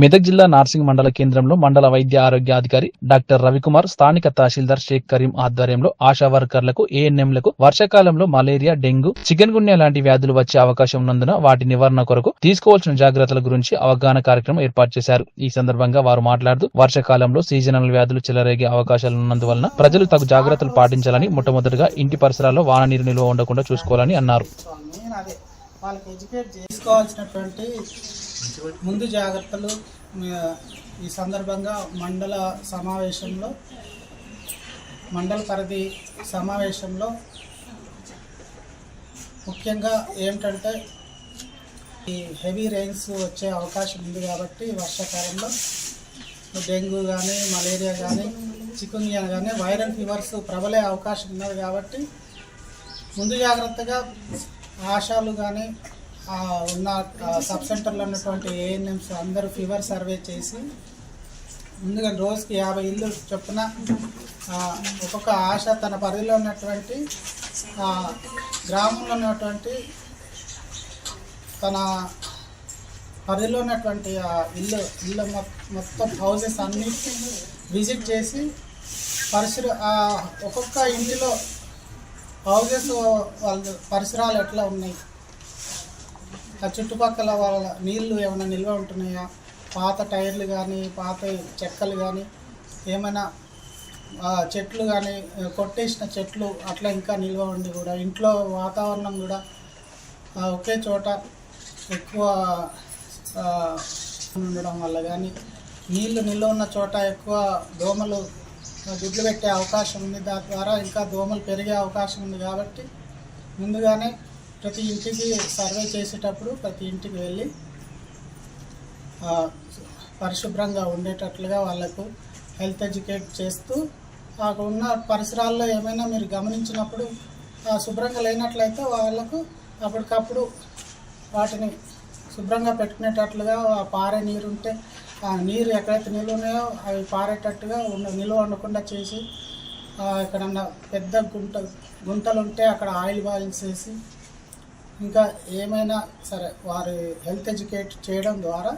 మెదక్ జిల్లా నార్సింగ్ మండల కేంద్రంలో మండల వైద్య ఆరోగ్య అధికారి డాక్టర్ రవికుమార్ స్థానిక తహసీల్దార్ షేక్ కరీం ఆధ్వర్యంలో ఆశా వర్కర్లకు ఏఎన్ఎంలకు వర్షాకాలంలో మలేరియా డెంగ్యూ చికెన్ గున్యా లాంటి వ్యాధులు వచ్చే అవకాశం ఉన్నందున వాటి నివారణ కొరకు తీసుకోవాల్సిన జాగ్రత్తల గురించి అవగాహన కార్యక్రమం ఏర్పాటు చేశారు. ఈ సందర్భంగా వారు మాట్లాడుతూ వర్షాకాలంలో సీజనల్ వ్యాధులు చెలరేగే అవకాశాలు ఉన్నందువలన ప్రజలు తగు జాగ్రత్తలు పాటించాలని మొట్టమొదటిగా ఇంటి పరిసరాల్లో వాన నీరు నిల్వ ఉండకుండా చూసుకోవాలని అన్నారు. వాళ్ళకి ఎడ్యుకేట్ చేసుకోవాల్సినటువంటి ముందు జాగ్రత్తలు ఈ సందర్భంగా మండల సమావేశంలో మండల పరిధి సమావేశంలో ముఖ్యంగా ఏమిటంటే ఈ హెవీ రెయిన్స్ వచ్చే అవకాశం ఉంది కాబట్టి వర్షాకాలంలో డెంగ్యూ కానీ మలేరియా కానీ చికున్యా కానీ వైరల్ ఫీవర్స్ ప్రబలే అవకాశం ఉన్నది కాబట్టి ముందు జాగ్రత్తగా ఆశాలు కానీ ఉన్న సబ్ సెంటర్లో ఉన్నటువంటి ఏఎన్ఎంస్ అందరూ ఫీవర్ సర్వే చేసి ముందుగా రోజుకి యాభై ఇల్లు చొప్పున ఒక్కొక్క ఆశ తన పరిధిలో ఉన్నటువంటి ఆ, గ్రామంలో ఉన్నటువంటి తన పరిధిలో ఉన్నటువంటి ఆ ఇల్లు ఇల్లు మొత్తం హౌసెస్ అన్నిటిని విజిట్ చేసి పరిశుభ్ర ఒక్కొక్క ఇంటిలో హౌజెస్ వాళ్ళ పరిసరాలు ఎట్లా ఉన్నాయి? ఆ చుట్టుపక్కల వాళ్ళ నీళ్ళు ఏమైనా నిల్వ ఉంటున్నాయా? పాత టైర్లు కానీ పాత చెక్కలు కానీ ఏమైనా ఆ, చెట్లు కానీ కొట్టేసిన చెట్లు అట్లా ఇంకా నిల్వ ఉండి కూడా ఇంట్లో వాతావరణం కూడా ఒకే చోట ఎక్కువ ఉండడం వల్ల కానీ నీళ్ళు నిల్వ ఉన్న చోట ఎక్కువ దోమలు గుడ్లు పెట్టే అవకాశం ఉంది. దాని ద్వారా ఇంకా దోమలు పెరిగే అవకాశం ఉంది కాబట్టి ముందుగానే ప్రతి ఇంటికి సర్వే చేసేటప్పుడు ప్రతి ఇంటికి వెళ్ళి పరిశుభ్రంగా ఉండేటట్లుగా వాళ్ళకు హెల్త్ ఎడ్యుకేట్ చేస్తూ అక్కడ ఉన్న పరిసరాల్లో ఏమైనా మీరు గమనించినప్పుడు శుభ్రంగా లేనట్లయితే వాళ్ళకు అప్పటికప్పుడు వాటిని శుభ్రంగా పెట్టుకునేటట్లుగా ఆ పారే నీరు ఉంటే నీరు ఎక్కడైతే నిల్వ ఉన్నాయో అవి పారేటట్టుగా ఉండ నిల్వ ఉండకుండా చేసి ఎక్కడన్నా పెద్ద గుంట గుంటలు ఉంటే అక్కడ ఆయిల్ బాయిల్స్ వేసి ఇంకా ఏమైనా సరే వారి హెల్త్ ఎడ్యుకేట్ చేయడం ద్వారా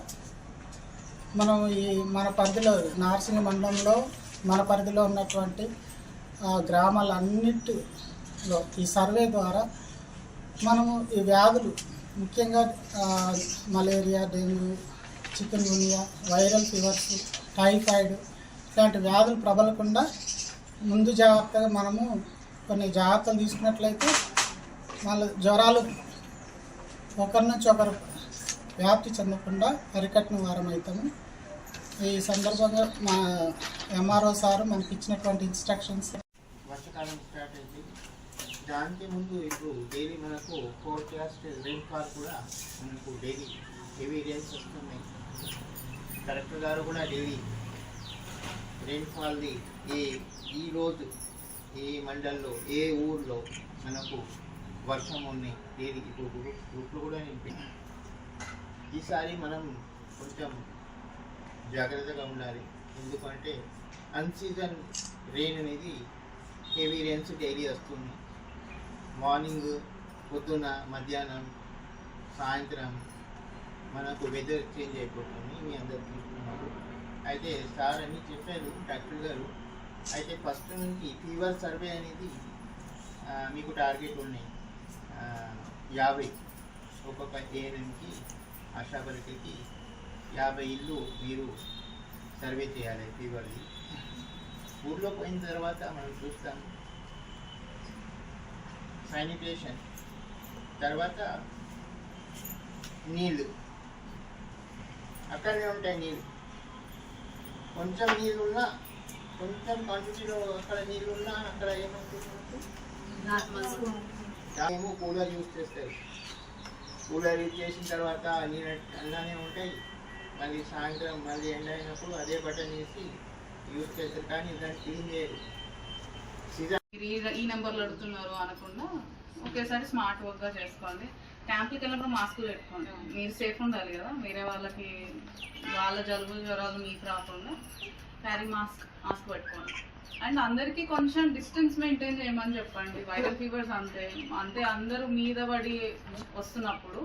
మనం ఈ మన పరిధిలో నార్సింగ్ మండలంలో మన పరిధిలో ఉన్నటువంటి గ్రామాలన్నిటిలో ఈ సర్వే ద్వారా మనము ఈ వ్యాధులు ముఖ్యంగా malaria dengue chikungunya viral fevers typhoid ఇలాంటి వ్యాధులు ప్రబలకుండా ముందు జాగ్రత్తగా మనము కొన్ని జాగ్రత్తలు తీసుకున్నట్లయితే వాళ్ళ జ్వరాలు ఒకరి నుంచి ఒకరు వ్యాప్తి చెందకుండా అరికట్టిన వారం అవుతాము ఈ సందర్భంగా మా ఎంఆర్ఓ సార్ మనకి ఇచ్చినటువంటి ఇన్స్ట్రక్షన్స్ వర్షాకాలం స్టార్ట్ అయింది. దానికి ముందు ఇప్పుడు డైలీ మనకు ఫోర్కాస్ట్ రెయిన్ ఫాల్ కూడా మనకు డైలీ హెవీ రేన్స్ వస్తున్నాయి. కలెక్టర్ గారు కూడా డైలీ రెయిన్ ఫాల్ది ఏ ఈ రోజు ఏ మండల్లో ఏ ఊర్లో మనకు వర్షం ఉన్నాయి ఏది ఇప్పుడు గ్రూప్లు కూడా నింపి ఈసారి మనం కొంచెం జాగ్రత్తగా ఉండాలి. ఎందుకంటే అన్సీజన్ రెయిన్ అనేది హెవీ రెయిన్స్ డైలీ వస్తుంది. మార్నింగ్ పొద్దున మధ్యాహ్నం సాయంత్రం మనకు వెదర్ చేంజ్ అయిపోతుంది మీ అందరు చూస్తున్నారు అయితే సార్ అని చెప్పారు డాక్టర్ గారు అయితే ఫస్ట్ నుంచి ఫీవర్ సర్వే అనేది మీకు టార్గెట్ ఉన్నాయి యాభై ఒక్కొక్క ఏఎన్ఎంకి ఆశా వర్కర్కి యాభై ఇల్లు మీరు సర్వే చేయాలి ఫీవర్ది ఊర్లో పోయిన తర్వాత మనం చూస్తాం శానిటేషన్ తర్వాత నీళ్ళు అక్కడనే ఉంటాయి నీళ్ళు. కొంచెం నీళ్ళు ఉన్నా కొంచెం క్వాంటిటీలో అక్కడ నీళ్ళు ఉన్నా అక్కడ ఏమో కూలర్ యూజ్ చేస్తారు. కూలర్ యూజ్ చేసిన తర్వాత నీళ్ళు అలానే ఉంటాయి. మళ్ళీ సాయంత్రం మళ్ళీ ఎండ అయినప్పుడు అదే బటన్ వేసి యూజ్ చేస్తారు కానీ దాన్ని క్లీన్ చేయరు. ఈ నెంబర్లు అడుగుతున్నారు అనకుండా ఒకేసారి స్మార్ట్ వర్క్గా చేసుకోండి క్యాంప్కి వెళ్ళినప్పుడు మాస్క్ పెట్టుకోండి మీరు సేఫ్ ఉండాలి కదా వేరే వాళ్ళకి వాళ్ళ జలుబు జ్వరాలు మీకు రాకుండా క్యారీ మాస్క్ మాస్క్ పెట్టుకోండి అండ్ అందరికీ కొంచెం డిస్టెన్స్ మెయింటైన్ చేయమని చెప్పండి వైరల్ ఫీవర్స్ అంతే అంతే అందరూ మీద పడి వస్తున్నప్పుడు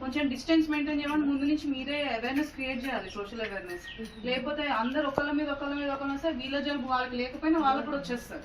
కొంచెం డిస్టెన్స్ మెయింటైన్ చేయమని ముందు నుంచి మీరే అవేర్నెస్ క్రియేట్ చేయాలి సోషల్ అవేర్నెస్ లేకపోతే అందరు ఒకళ్ళ మీద ఒకళ్ళ మీద ఒకళ్ళ వస్తే వీళ్ళ జలుబు వాళ్ళకి లేకపోయినా వాళ్ళకి కూడా వచ్చేస్తారు